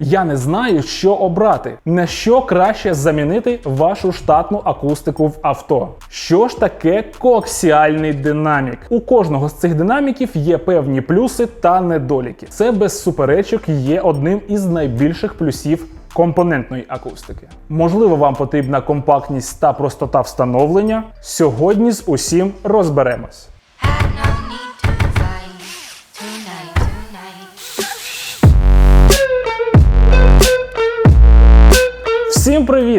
Я не знаю, що обрати, на що краще замінити вашу штатну акустику в авто. Що ж таке коаксіальний динамік? У кожного з цих динаміків є певні плюси та недоліки. Це без суперечок є одним із найбільших плюсів. Компонентної акустики. Можливо, вам потрібна компактність та простота встановлення. Сьогодні з усім розберемось.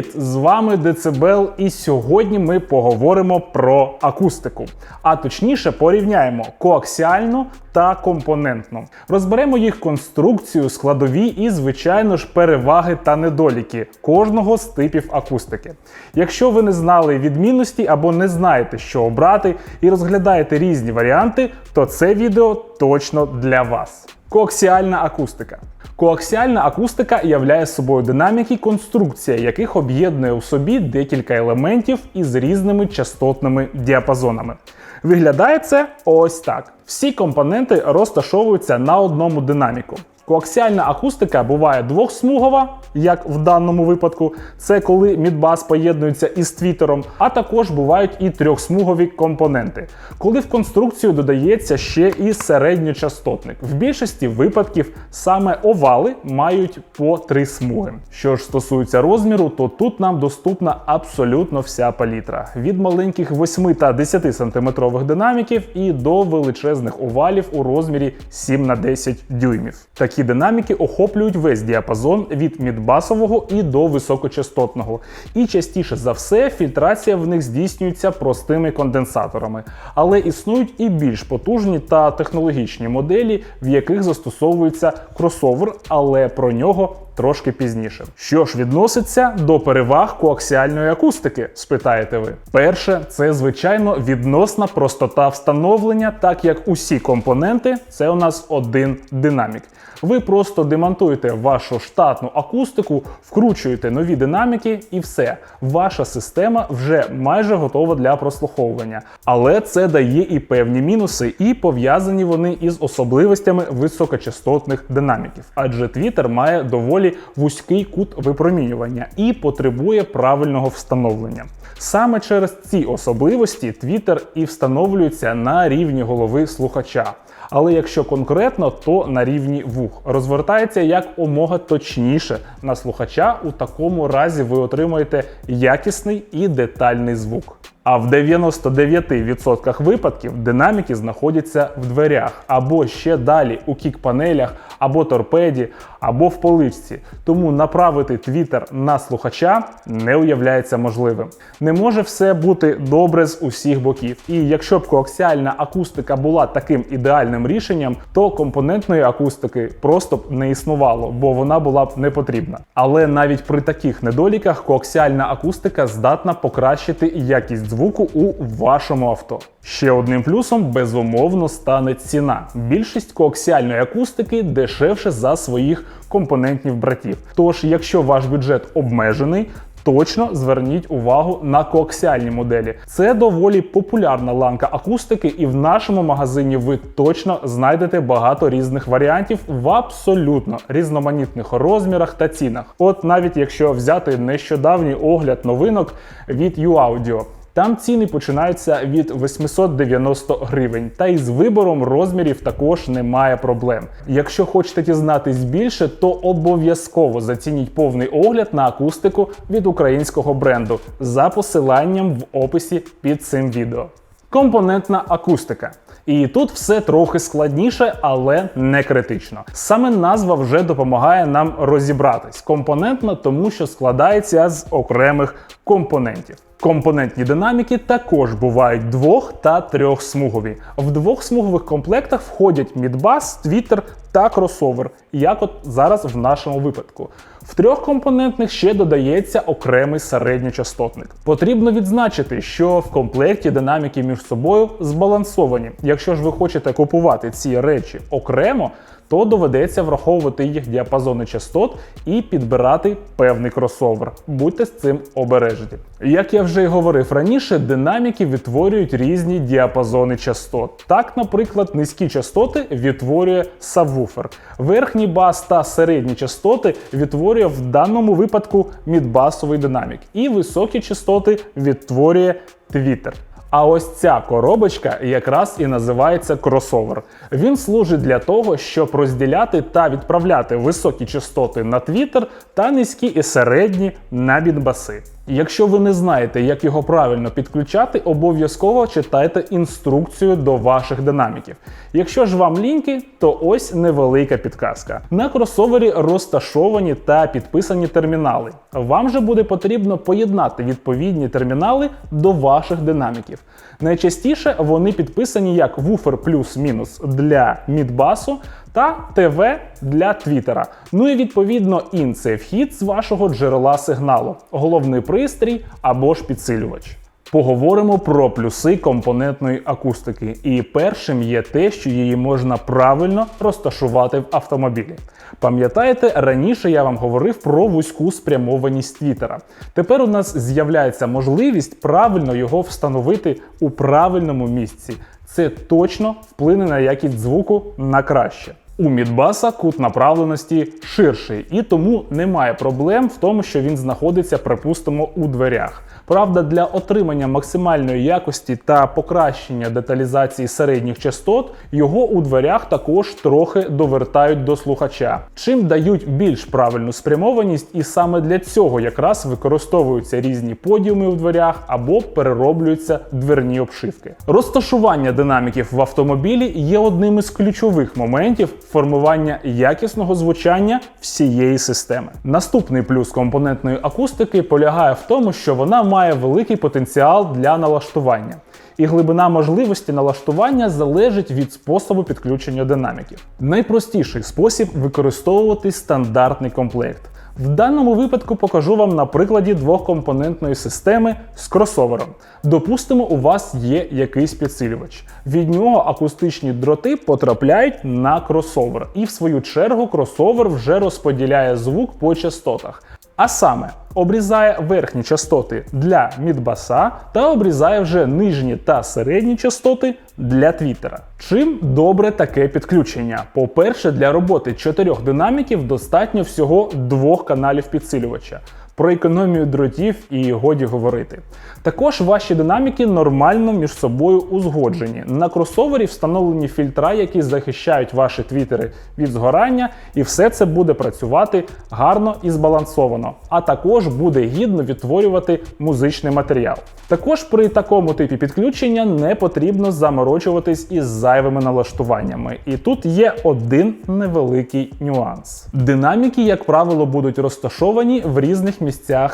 Привіт! З вами Децибел, і сьогодні ми поговоримо про акустику. А точніше порівняємо коаксіальну та компонентну. Розберемо їх конструкцію, складові і, звичайно ж, переваги та недоліки кожного з типів акустики. Якщо ви не знали відмінності або не знаєте, що обрати, і розглядаєте різні варіанти, то це відео точно для вас. Коаксіальна акустика. Коаксіальна акустика являє собою динаміки, конструкція яких об'єднує у собі декілька елементів із різними частотними діапазонами. Виглядає це ось так: всі компоненти розташовуються на одному динаміку. Коаксіальна акустика буває двохсмугова, як в даному випадку, це коли мідбас поєднується із твітером, а також бувають і трьохсмугові компоненти, коли в конструкцію додається ще і середньочастотник. В більшості випадків саме овали мають по три смуги. Що ж стосується розміру, то тут нам доступна абсолютно вся палітра: від маленьких 8 та 10 сантиметрових динаміків і до величезних овалів у розмірі 7 на 10 дюймів. Такі динаміки охоплюють весь діапазон від мідбасового і до високочастотного. І частіше за все фільтрація в них здійснюється простими конденсаторами. Але існують і більш потужні та технологічні моделі, в яких застосовується кросовер, але про нього трошки пізніше. Що ж відноситься до переваг коаксіальної акустики, спитаєте ви? Перше, це звичайно відносна простота встановлення, так як усі компоненти це у нас один динамік. Ви просто демонтуєте вашу штатну акустику, вкручуєте нові динаміки, і все. Ваша система вже майже готова для прослуховування. Але це дає і певні мінуси, і пов'язані вони із особливостями високочастотних динаміків. Адже Twitter має доволі вузький кут випромінювання і потребує правильного встановлення. Саме через ці особливості Twitter і встановлюється на рівні голови слухача. Але якщо конкретно, то на рівні вух розвертається як омога точніше на слухача. У такому разі ви отримаєте якісний і детальний звук. А в 99% випадків динаміки знаходяться в дверях або ще далі у кік-панелях, або торпеді, або в поличці. Тому направити твіттер на слухача не уявляється можливим. Не може все бути добре з усіх боків. І якщо б коаксіальна акустика була таким ідеальним рішенням, то компонентної акустики просто б не існувало, бо вона була б не потрібна. Але навіть при таких недоліках коаксіальна акустика здатна покращити якість звуку у вашому авто. Ще одним плюсом безумовно стане ціна. Більшість коаксіальної акустики дешевше за своїх компонентів братів. Тож, якщо ваш бюджет обмежений, Точно зверніть увагу на коаксіальні моделі. Це доволі популярна ланка акустики, і в нашому магазині ви точно знайдете багато різних варіантів в абсолютно різноманітних розмірах та цінах. От навіть якщо взяти нещодавній огляд новинок від UAudio. Там ціни починаються від 890 гривень, та із вибором розмірів також немає проблем. Якщо хочете дізнатись більше, то обов'язково зацініть повний огляд на акустику від українського бренду за посиланням в описі під цим відео. Компонентна акустика. І тут все трохи складніше, але не критично. Саме назва вже допомагає нам розібратись компонентно, тому що складається з окремих компонентів. Компонентні динаміки також бувають двох та трьохсмугові. В двохсмугових комплектах входять мідбас, твіттер та кросовер, як от зараз в нашому випадку. В трьохкомпонентних ще додається окремий середньочастотник. Потрібно відзначити, що в комплекті динаміки між собою збалансовані. Якщо ж ви хочете купувати ці речі окремо, то доведеться враховувати їх діапазони частот і підбирати певний кросовер. Будьте з цим обережні. Як я вже й говорив раніше, динаміки відтворюють різні діапазони частот. Так, наприклад, низькі частоти відтворює сабвуфер, верхній бас та середні частоти відтворює в даному випадку мідбасовий динамік, і високі частоти відтворює твітер. А ось ця коробочка якраз і називається кросовер. Він служить для того, щоб розділяти та відправляти високі частоти на твітер та низькі і середні на бітбаси. Якщо ви не знаєте, як його правильно підключати, обов'язково читайте інструкцію до ваших динаміків. Якщо ж вам ліньки, то ось невелика підказка. На кросовері розташовані та підписані термінали. Вам же буде потрібно поєднати відповідні термінали до ваших динаміків. Найчастіше вони підписані як вуфер плюс-мінус для мідбасу та ТВ для твітера. Ну і відповідно ін це вхід з вашого джерела сигналу, головний пристрій або ж підсилювач. Поговоримо про плюси компонентної акустики. І першим є те, що її можна правильно розташувати в автомобілі. Пам'ятаєте, раніше я вам говорив про вузьку спрямованість твітера. Тепер у нас з'являється можливість правильно його встановити у правильному місці. Це точно вплине на якість звуку на краще. У Мідбаса кут направленості ширший, і тому немає проблем в тому, що він знаходиться, припустимо, у дверях. Правда, для отримання максимальної якості та покращення деталізації середніх частот його у дверях також трохи довертають до слухача, чим дають більш правильну спрямованість, і саме для цього якраз використовуються різні подіуми у дверях або перероблюються дверні обшивки. Розташування динаміків в автомобілі є одним із ключових моментів формування якісного звучання всієї системи. Наступний плюс компонентної акустики полягає в тому, що вона має великий потенціал для налаштування. І глибина можливості налаштування залежить від способу підключення динаміків. Найпростіший спосіб використовувати стандартний комплект. В даному випадку покажу вам на прикладі двохкомпонентної системи з кросовером. Допустимо, у вас є якийсь підсилювач. Від нього акустичні дроти потрапляють на кросовер, і в свою чергу кросовер вже розподіляє звук по частотах. А саме обрізає верхні частоти для мідбаса та обрізає вже нижні та середні частоти для твіттера. Чим добре таке підключення? По-перше, для роботи чотирьох динаміків достатньо всього двох каналів підсилювача. Про економію дротів і годі говорити. Також ваші динаміки нормально між собою узгоджені. На кросовері встановлені фільтра, які захищають ваші твітери від згорання, і все це буде працювати гарно і збалансовано, а також буде гідно відтворювати музичний матеріал. Також при такому типі підключення не потрібно заморочуватись із зайвими налаштуваннями. І тут є один невеликий нюанс. Динаміки, як правило, будуть розташовані в різних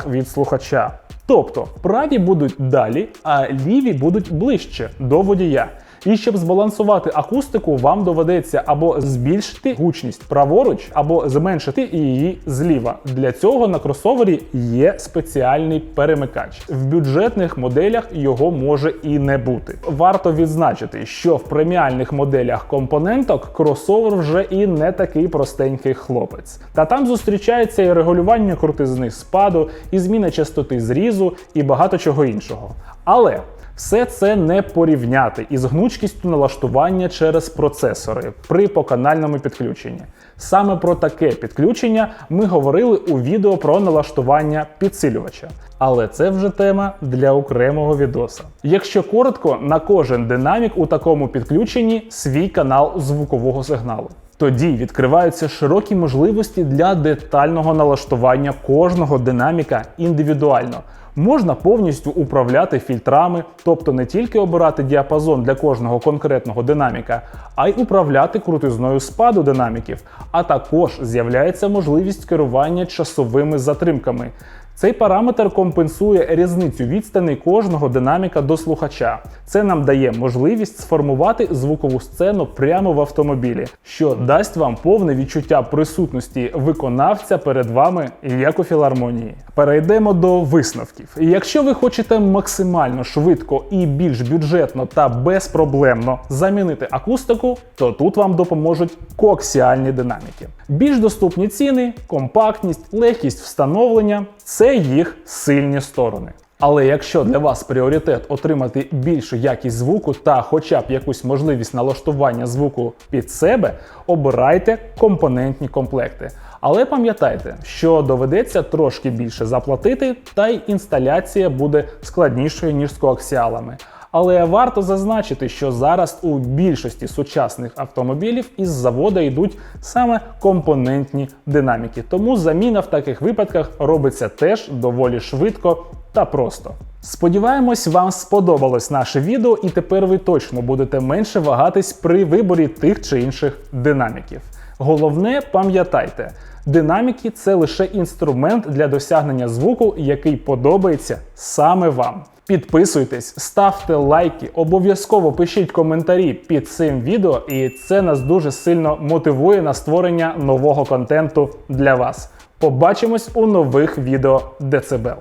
від слухача. Тобто праві будуть далі, а ліві будуть ближче до водія. І щоб збалансувати акустику, вам доведеться або збільшити гучність праворуч, або зменшити її зліва. Для цього на кросовері є спеціальний перемикач. В бюджетних моделях його може і не бути. Варто відзначити, що в преміальних моделях компоненток кросовер вже і не такий простенький хлопець. Та там зустрічається і регулювання крутизни спаду, і зміна частоти зрізу, і багато чого іншого. Але все це не порівняти із гнучкістю налаштування через процесори при поканальному підключенні. Саме про таке підключення ми говорили у відео про налаштування підсилювача. Але це вже тема для окремого відоса. Якщо коротко, на кожен динамік у такому підключенні свій канал звукового сигналу. Тоді відкриваються широкі можливості для детального налаштування кожного динаміка індивідуально. Можна повністю управляти фільтрами, тобто не тільки обирати діапазон для кожного конкретного динаміка, а й управляти крутизною спаду динаміків. А також з'являється можливість керування часовими затримками. Цей параметр компенсує різницю відстані кожного динаміка до слухача. Це нам дає можливість сформувати звукову сцену прямо в автомобілі, що дасть вам повне відчуття присутності виконавця перед вами, як у філармонії. Перейдемо до висновків. Якщо ви хочете максимально швидко і більш бюджетно та безпроблемно замінити акустику, то тут вам допоможуть коаксіальні динаміки. Більш доступні ціни, компактність, легкість встановлення це їх сильні сторони. Але якщо для вас пріоритет отримати більшу якість звуку та хоча б якусь можливість налаштування звуку під себе, обирайте компонентні комплекти. Але пам'ятайте, що доведеться трошки більше заплатити, та й інсталяція буде складнішою ніж з коаксіалами. Але варто зазначити, що зараз у більшості сучасних автомобілів із завода йдуть саме компонентні динаміки. Тому заміна в таких випадках робиться теж доволі швидко та просто. Сподіваємось, вам сподобалось наше відео, і тепер ви точно будете менше вагатись при виборі тих чи інших динаміків. Головне, пам'ятайте, динаміки це лише інструмент для досягнення звуку, який подобається саме вам. Підписуйтесь, ставте лайки, обов'язково пишіть коментарі під цим відео, і це нас дуже сильно мотивує на створення нового контенту для вас. Побачимось у нових відео Децибел.